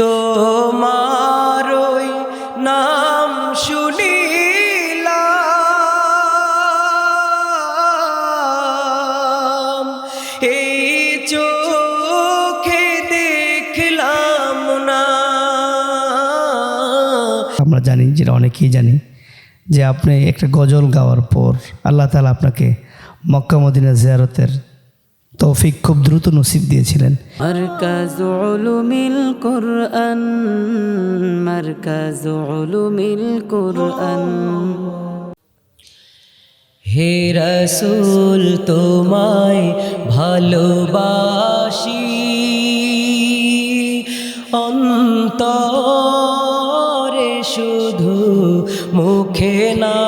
তোমার ওই নাম শুনিলাম। এই চোখে দেখলাম না। আমরা জানি, যেটা অনেকেই জানি, যে আপনি একটা গজল গাওয়ার পর আল্লাহ তালা আপনাকে মক্কা মদিনা জিয়ারতের তৌফিক খুব দ্রুত নসিব দিয়েছিলেন। হে রসুল তোমায় ভালোবাসি। অন্তরে শুধু মুখে না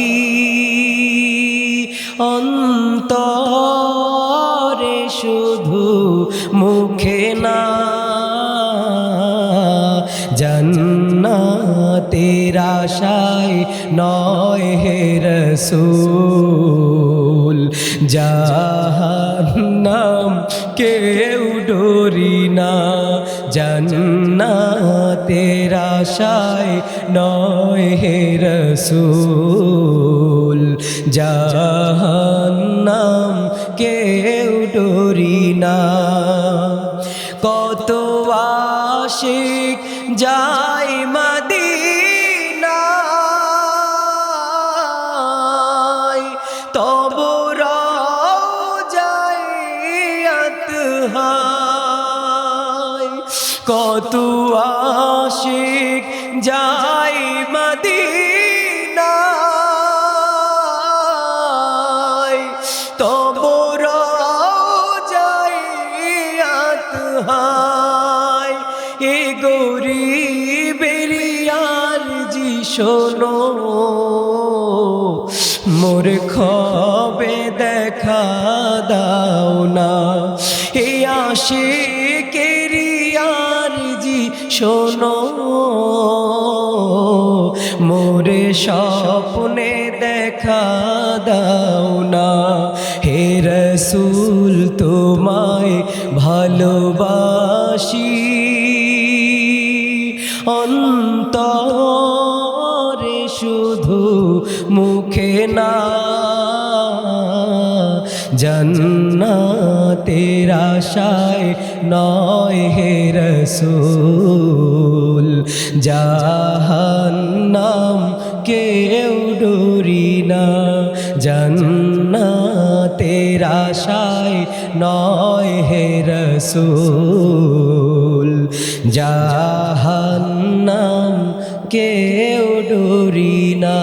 শুধু মুখে না, জন্নাতের আশায় নয় হে রসুল, জাহান্নাম কেউ ডরি না, জন্নাতের আশায় নয় হে রসুল, জাহান্নাম কেউ ডরি না। কত আশিক যায় মদিনায় তব হায় কত আশিক যায় মদিনায় হায়, এ গরিবেরিয়ার জি শোনো। মোর খবে দেখা দাও না, এ আসে কেরিয়ার জি শোনো। মোরে স্বপ্নে দেখা দাও না, হে রসুল তোমায় ভালোবাসি। অন্তরে শুধু মুখে না জন্নাতের আশায় নয় হে রসুল। জাহান্নাম কেউ ডরি না জন্নাতের আশায় নয় হে রসুল। জাহান্নাম কেউ ডুরি না।